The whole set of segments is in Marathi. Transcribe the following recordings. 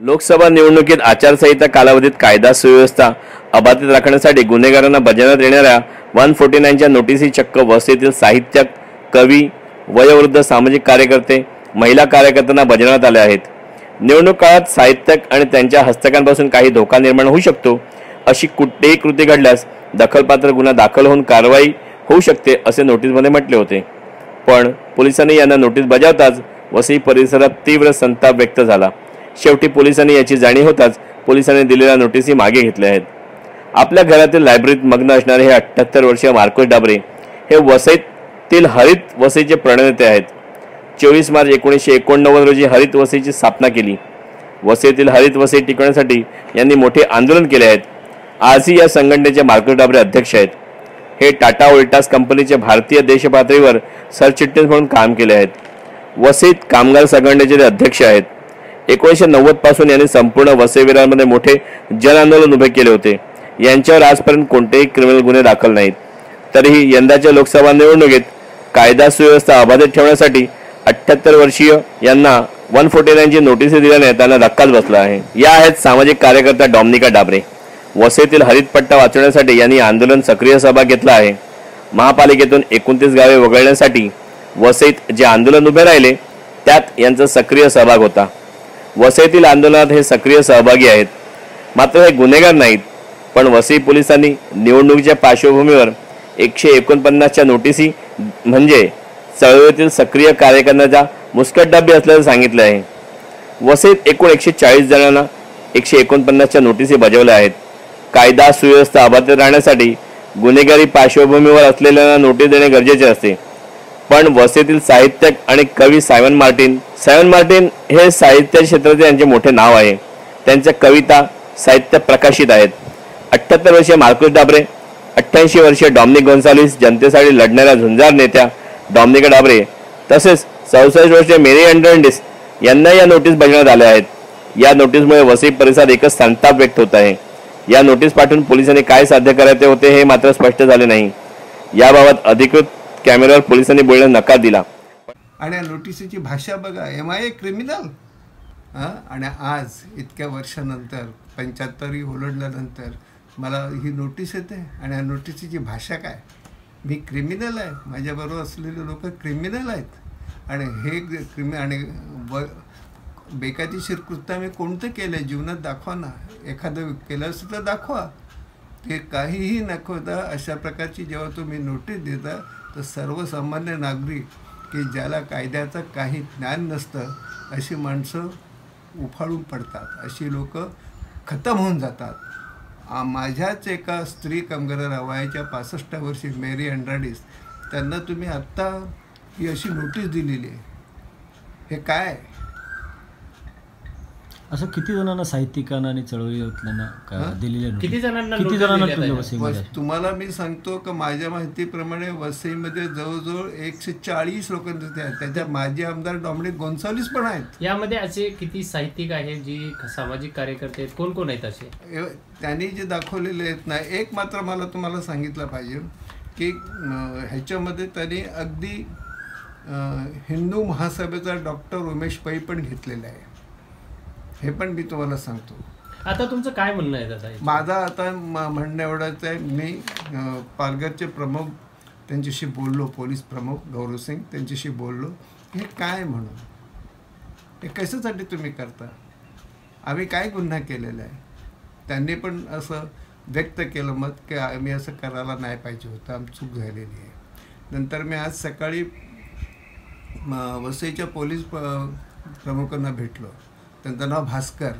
लोकसभा निवडणुकीत आचारसंहिता कालावधीत कायदा सुव्यवस्था अबाधित राखण्यासाठी गुन्हेगारांना बजावण्यात येणाऱ्या वन फोर्टी नाईनच्या नोटीसी चक्क वस्तीतील साहित्यक कवी वयोवृद्ध सामाजिक कार्यकर्ते महिला कार्यकर्त्यांना बजावण्यात आल्या आहेत. निवडणूक काळात साहित्यक आणि त्यांच्या हस्तकांपासून काही धोका निर्माण होऊ शकतो अशी कुठलीही कृती घडल्यास दखलपात्र गुन्हा दाखल होऊन कारवाई होऊ शकते असे नोटीसमध्ये म्हटले होते. पण पोलिसांनी यांना नोटीस बजावताच वसई परिसरात तीव्र संताप व्यक्त झाला. शेवटी पोलिसांनी याची जाणीव होताच पोलिसांनी दिलेल्या नोटीसी मागे घेतल्या आहेत. आपल्या घरातील लायब्ररीत मग्न असणारे हे अठ्ठ्याहत्तर वर्षीय मार्कोस डाबरे हे वसईतील हरित वसईचे प्रणेते आहेत. चोवीस मार्च एकोणीसशे एकोणनव्वद रोजी हरित वसईची स्थापना केली. वसईतील हरित वसई टिकवण्यासाठी यांनी मोठे आंदोलन केले आहेत. आजही या संघटनेचे मार्कोस डाबरे अध्यक्ष आहेत. हे टाटा ओल्टास कंपनीचे भारतीय देशपातळीवर सरचिटणीस म्हणून काम केले आहेत. वसईत कामगार संघटनेचे ते अध्यक्ष आहेत. एकोणीसशे नव्वदपासून यांनी संपूर्ण वसईविरांमध्ये मोठे जनआंदोलन उभे केले होते. यांच्यावर आजपर्यंत कोणतेही क्रिमिनल गुन्हे दाखल नाहीत. तरीही यंदाच्या लोकसभा निवडणुकीत कायदा सुव्यवस्था अबाधित ठेवण्यासाठी अठ्ठ्याहत्तर वर्षीय यांना वन फोर्टी नाईनची नोटीस दिल्याने त्यांना धक्काच बसला आहे. या आहेत सामाजिक कार्यकर्ता डॉमनिका डाबरे. वसईतील हरितपट्टा वाचवण्यासाठी यांनी आंदोलन सक्रिय सहभाग घेतला आहे. महापालिकेतून एकोणतीस गावे वगळण्यासाठी वसईत जे आंदोलन उभे राहिले त्यात यांचा सक्रिय सहभाग होता. वसईतील आंदोलनात हे सक्रिय सहभागी आहेत. मात्र हे गुन्हेगार नाहीत पण वसई पोलिसांनी निवडणुकीच्या पार्श्वभूमीवर एकशे एकोणपन्नासच्या नोटीसी म्हणजे चळवळीतील सक्रिय कार्यकर्त्यांचा मुस्कट डबे असल्याचं सांगितलं आहे. वसईत एकूण एकशे चाळीस जणांना एकशे एकोणपन्नासच्या नोटिसी बजावल्या आहेत. कायदा सुव्यवस्था अबाधित राहण्यासाठी गुन्हेगारी पार्श्वभूमीवर असलेल्यांना नोटीस देणे गरजेचे असते. पण वसईतील साहित्यक आणि कवी सायमन मार्टिन. सायमन मार्टिन हे साहित्य क्षेत्राचे यांचे मोठे नाव आहे. त्यांच्या कविता साहित्य प्रकाशित आहेत. अठ्ठ्याहत्तर वर्षीय मार्कुस डाबरे अठ्ठ्याऐंशी वर्षीय डॉमनिक गोन्सालिस जनतेसाठी लढणाऱ्या झुंजार नेत्या डॉमिनिका डाबरे तसेच चौसष्ट वर्षीय मेरी अँड्रंडिस यांना या नोटीस बजावण्यात आल्या आहेत. या नोटीसमुळे वसई परिसरात एकच संताप व्यक्त होत आहे. या नोटीस पाठवून पोलिसांनी काय साध्य करायचे होते हे मात्र स्पष्ट झाले नाही. याबाबत अधिकृत कॅमेऱ्यावर पोलिसांनी बोलण्यास नकार दिला. आणि या नोटिसीची भाषा बघा एम आय ए क्रिमिनल हां? आणि आज इतक्या वर्षानंतर पंच्याहत्तरी ओलडल्यानंतर मला ही नोटीस येते. आणि या नोटिसीची भाषा काय? मी क्रिमिनल आहे. माझ्याबरोबर असलेले लोक क्रिमिनल आहेत. आणि हे क्रिमि आणि व बेकायदेशीर कृत्य मी कोणतं केलं आहे जीवनात दाखवा ना. एखादं केलं असं तर दाखवा. ते काहीही नखवता अशा प्रकारची जेव्हा तुम्ही नोटीस देता तर सर्वसामान्य नागरिक की ज्याला कायद्याचं काही ज्ञान नसतं अशी माणसं उफाळून पडतात. अशी लोक खतम होऊन जातात. माझ्याच एका स्त्री कामगाराला वयाच्या पासष्ट वर्षी मेरी अँड्राडीस त्यांना तुम्ही आत्ता ही अशी नोटीस दिलेली आहे. हे काय? असं किती जणांना साहित्यिकांना आणि चळवळीतल्यांना? दिलेल्या नोटीस? किती जणांना किती जणांना तुम्हाला मी सांगतो की माझ्या माहितीप्रमाणे वसईमध्ये जवळजवळ एकशे चाळीस लोकांचे ते आहेत. त्याच्यात माजी आमदार डॉमिनिक गोन्सालिस पण आहेत. यामध्ये असे किती साहित्यिक आहेत जी सामाजिक कार्यकर्ते आहेत? कोण कोण आहेत असे? त्यांनी जे दाखवलेले आहेत ना एक मात्र मला तुम्हाला सांगितलं पाहिजे की ह्याच्यामध्ये त्यांनी अगदी हिंदू महासभेचा डॉक्टर उमेश पै पण घेतलेला आहे. हे पण मी तुम्हाला सांगतो. आता तुमचं काय म्हणणं आहे दादा? माझा आता म- म्हणणं एवढंच आहे मी पालघरचे प्रमुख त्यांच्याशी बोललो पोलीस प्रमुख गौरव सिंग त्यांच्याशी बोललो. हे काय म्हणून? हे कशासाठी तुम्ही करता? आम्ही काय गुन्हा केलेला आहे? त्यांनी पण असं व्यक्त केलं मत की आम्ही असं करायला नाही पाहिजे होतं आम चूक झालेली आहे. नंतर मी आज सकाळी वसईच्या पोलीस प्रमुखांना भेटलो. त्यांचं नाव भास्कर.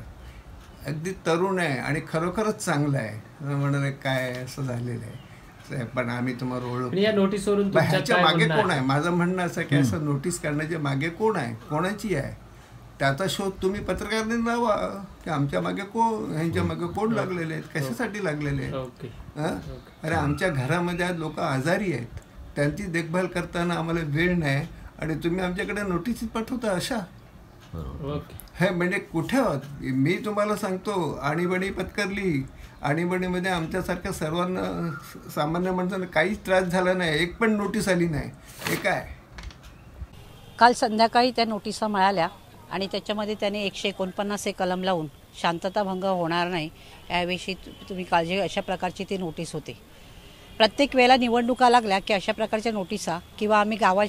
अगदी तरुण आहे आणि खरोखरच चांगलं आहे. म्हणाले काय असं झालेलं आहे. पण आम्ही तुम्हाला ओळख. या नोटीसवरून मग ह्याच्या कोण आहे? माझं म्हणणं असं की असं नोटीस करण्याच्या मागे कोण आहे? कोणाची आहे? त्याचा शोध तुम्ही पत्रकारांनी लावा. की आमच्या मागे कोण ह्यांच्या मागे कोण लागलेले आहेत? कशासाठी लागलेले आहेत? अरे आमच्या घरामध्ये आज लोक आजारी आहेत. त्यांची देखभाल करताना आम्हाला वेळ नाही. आणि तुम्ही आमच्याकडे नोटीस पाठवता अशा? हे म्हणजे कुठे? आहोत मी तुम्हाला सांगतो आणीबाणी पत्करली. आणीबाणीमध्ये आमच्यासारख्या सर्वांना सामान्य माणसांना काहीच त्रास झाला नाही. एक पण नोटीस आली नाही. हे काय? काल संध्याकाळी त्या नोटिसा मिळाल्या आणि त्याच्यामध्ये त्याने एकशे एकोणपन्नास हे कलम लावून शांतता भंग होणार नाही. याविषयी तुम्ही काळजी अशा प्रकारची ती नोटीस होती. प्रत्येक वेळेला निवडणुका लागल्या की अशा प्रकारच्या नोटिसा किंवा आम्ही गावा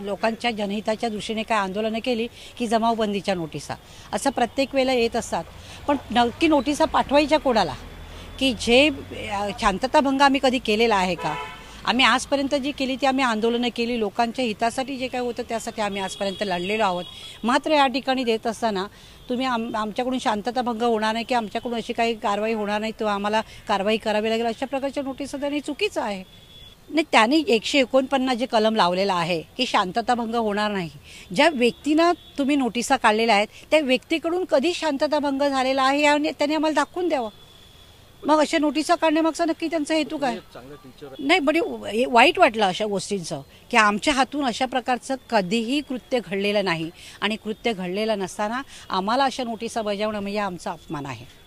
लोकांच्या जनहिताच्या दृष्टीने काय आंदोलनं केली की जमावबंदीच्या नोटिसा. असं प्रत्येक वेळेला येत असतात. पण नक्की नोटिसा पाठवायच्या कोणाला? की जे शांतताभंग आम्ही कधी केलेला आहे का? आम्ही आजपर्यंत जी केली ती आम्ही आंदोलनं केली. लोकांच्या हितासाठी जे काय होतं त्यासाठी आम्ही आजपर्यंत लढलेलो आहोत. मात्र या ठिकाणी देत असताना तुम्ही आम आमच्याकडून शांतताभंग होणार नाही की आमच्याकडून अशी काही कारवाई होणार नाही तो आम्हाला कारवाई करावी लागेल अशा प्रकारच्या नोटीस देणे चुकीचं आहे. नाही त्याने एकशे एकोणपन्नास जे कलम लावलेलं आहे की शांतताभंग होणार नाही. ज्या व्यक्तीनं तुम्ही नोटिसा काढलेल्या आहेत त्या व्यक्तीकडून कधी शांतताभंग झालेला आहे याने त्याने आम्हाला दाखवून द्यावं. मग अशा नोटिसा काढण्यामागचा नक्की त्यांचा हेतू काय? नाही बडी वाईट वाटलं अशा गोष्टींचं की आमच्या हातून अशा प्रकारचं कधीही कृत्य घडलेलं नाही. आणि कृत्य घडलेलं नसताना आम्हाला अशा नोटिसा बजावणं म्हणजे आमचा अपमान आहे.